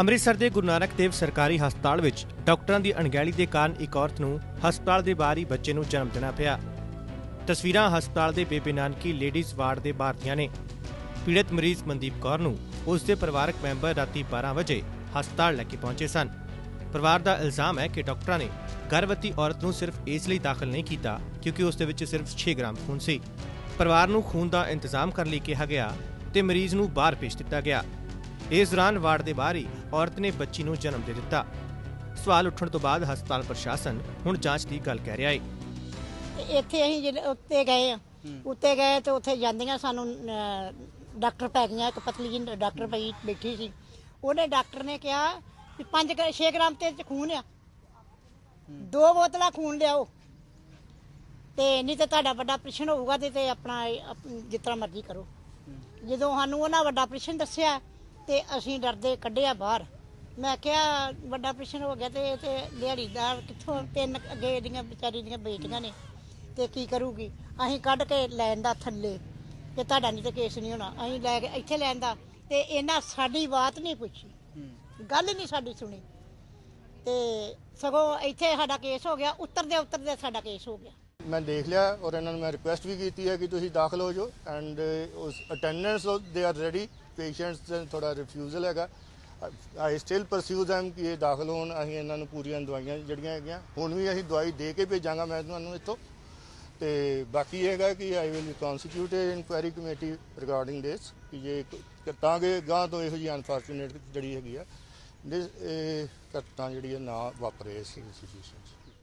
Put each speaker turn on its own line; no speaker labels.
ਅੰਮ੍ਰਿਤਸਰ ਦੇ ਗੁਰੂ ਨਾਨਕ ਦੇਵ ਸਰਕਾਰੀ ਹਸਪਤਾਲ ਵਿੱਚ ਡਾਕਟਰਾਂ ਦੀ ਅਣਗਹਿਲੀ ਦੇ ਕਾਰਨ ਇੱਕ ਔਰਤ ਨੂੰ ਹਸਪਤਾਲ ਦੇ ਬਾਹਰ ਹੀ ਬੱਚੇ ਨੂੰ ਜਨਮ ਦੇਣਾ ਪਿਆ। ਤਸਵੀਰਾਂ ਹਸਪਤਾਲ ਦੇ ਬੇਬੇ ਨਾਨਕੀ ਲੇਡੀਜ਼ ਵਾਰਡ ਦੇ ਬਾਹਰ ਦੀਆਂ ਨੇ। ਪੀੜਤ ਮਰੀਜ਼ ਮਨਦੀਪ ਕੌਰ ਨੂੰ ਉਸ ਦੇ ਪਰਿਵਾਰਕ ਮੈਂਬਰ ਰਾਤੀ 12 ਵਜੇ ਹਸਪਤਾਲ ਲੈ ਕੇ ਪਹੁੰਚੇ ਸਨ। ਪਰਿਵਾਰ ਦਾ ਇਲਜ਼ਾਮ ਹੈ ਕਿ ਡਾਕਟਰਾਂ ਨੇ ਗਰਭਵਤੀ ਔਰਤ ਨੂੰ ਸਿਰਫ ਇਸ ਲਈ ਦਾਖਲ ਨਹੀਂ ਕੀਤਾ ਕਿਉਂਕਿ ਉਸ ਦੇ ਵਿੱਚ ਸਿਰਫ 6 ਗ੍ਰਾਮ ਖੂਨ ਸੀ। ਪਰਿਵਾਰ ਨੂੰ ਖੂਨ ਦਾ ਇੰਤਜ਼ਾਮ ਕਰਨ ਲਈ ਕਿਹਾ ਗਿਆ ਤੇ ਮਰੀਜ਼ ਨੂੰ ਬਾਹਰ ਭੇਜ ਦਿੱਤਾ ਗਿਆ। ਇਸ ਦੌਰਾਨ ਵਾਰਡ ਦੇ ਬਾਹਰ ਹੀ ਔਰਤ ਨੇ ਬੱਚੀ ਨੂੰ ਜਨਮ ਦੇ ਦਿੱਤਾ। ਸਵਾਲ ਉੱਠਣ ਤੋਂ ਬਾਅਦ ਹਸਪਤਾਲ ਪ੍ਰਸ਼ਾਸਨ ਹੁਣ ਜਾਂਚ ਦੀ ਗੱਲ ਕਹਿ ਰਿਹਾ ਹੈ
ਤੇ ਇੱਥੇ ਅਸੀਂ ਜਿਹੜੇ ਉੱਤੇ ਗਏ ਆ ਉੱਤੇ ਗਏ ਤੇ ਉੱਥੇ ਜਾਂਦੀਆਂ ਸਾਨੂੰ ਅਹ, ਡਾਕਟਰ ਪੈ ਗਈਆਂ ਇੱਕ ਪਤਲੀ ਜਿਹੀ ਡਾਕਟਰ ਪਈ ਬੈਠੀ ਸੀ। ਉਹਨੇ ਡਾਕਟਰ ਨੇ ਕਿਹਾ ਵੀ 5 6 ਗ੍ਰਾਮ ਤੇ ਚ ਖੂਨ ਆ। ਦੋ ਬੋਤਲਾਂ ਖੂਨ ਲਿਆਓ। ਤੇ ਨਹੀਂ ਤੇ ਤੁਹਾਡਾ ਵੱਡਾ ਆਪਰੇਸ਼ਨ ਹੋਊਗਾ ਤੇ ਤੇ ਆਪਣਾ ਇਹ ਅਪ- ਜਿਸ ਤਰ੍ਹਾਂ ਮਰਜ਼ੀ ਕਰੋ। ਜਦੋਂ ਸਾਨੂੰ ਉਹਨਾਂ ਵੱਡਾ ਆਪਰੇਸ਼ਨ ਦੱਸਿਆ ਤੇ ਅਸੀਂ ਡਰਦੇ ਕੱਢਿਆ ਬਾਹਰ। ਮੈਂ ਕਿਹਾ ਵੱਡਾ ਆਪਰੇਸ਼ਨ ਹੋ ਗਿਆ ਤੇ ਇਹ ਤੇ ਦਿਹਾੜੀਦਾਰ ਕਿੱਥੋਂ ਤਿੰਨ ਅੱਗੇ ਇਹਦੀਆਂ ਵਿਚਾਰੀ ਦੀਆਂ ਬੇਟੀਆਂ ਨੇ ਤੇ ਕੀ ਕਰੂਗੀ? ਅਸੀਂ ਕੱਢ ਕੇ ਲੈਣ ਦਾ ਥੱਲੇ ਤੇ ਤੁਹਾਡਾ ਨਹੀਂ ਤੇ ਕੇਸ ਨਹੀਂ ਹੋਣਾ। ਅਸੀਂ ਲੈ ਕੇ ਇੱਥੇ ਲੈਣ ਦਾ ਤੇ ਇਹਨਾਂ ਸਾਡੀ ਬਾਤ ਨਹੀਂ ਪੁੱਛੀ। ਗੱਲ ਨਹੀਂ ਸਾਡੀ ਸੁਣੀ। ਤੇ ਸਗੋਂ ਇੱਥੇ ਸਾਡਾ ਕੇਸ ਹੋ ਗਿਆ ਉੱਤਰਦੇ ਉੱਤਰਦੇ ਸਾਡਾ ਕੇਸ ਹੋ ਗਿਆ।
ਮੈਂ ਦੇਖ ਲਿਆ ਔਰ ਇਹਨਾਂ ਨੂੰ ਮੈਂ ਰਿਕੁਐਸਟ ਵੀ ਕੀਤੀ ਹੈ ਕਿ ਤੁਸੀਂ ਦਾਖਲ ਹੋ ਜਾਓ ਐਂਡ ਉਸ attendants they are ready patients ਦਾ ਥੋੜਾ ਰਿਫਿਊਜ਼ਲ ਹੈਗਾ। ਆਈ ਸਟਿਲ ਪਰਸਿਊ them ਕਿ ਇਹ ਦਾਖਲ ਹੋਣ। ਅਸੀਂ ਇਹਨਾਂ ਨੂੰ ਪੂਰੀਆਂ ਦਵਾਈਆਂ ਜਿਹੜੀਆਂ ਹੈਗੀਆਂ ਹੁਣ ਵੀ ਅਸੀਂ ਦਵਾਈ ਦੇ ਕੇ ਭੇਜਾਂਗਾ ਮੈਂ ਤੁਹਾਨੂੰ ਇੱਥੋਂ। ਤੇ ਬਾਕੀ ਇਹ ਹੈਗਾ ਕਿ I will constitute inquiry committee regarding this ਕਿ ਜੇ ਕ- ਤਾਂ ਕਿ ਗਾਂ ਤੋਂ ਇਹੋ ਜਿਹੀ ਅਨਫੋਰਚੂਨੇਟ ਜਿਹੜੀ ਹੈਗੀ ਆ। This, ਇਹ ਘਟਨਾ ਜਿਹੜੀ ਹੈ ਨਾ ਵਾਪਰੇ ਇਸ ਸਿਚੁਏਸ਼ਨ 'ਚ।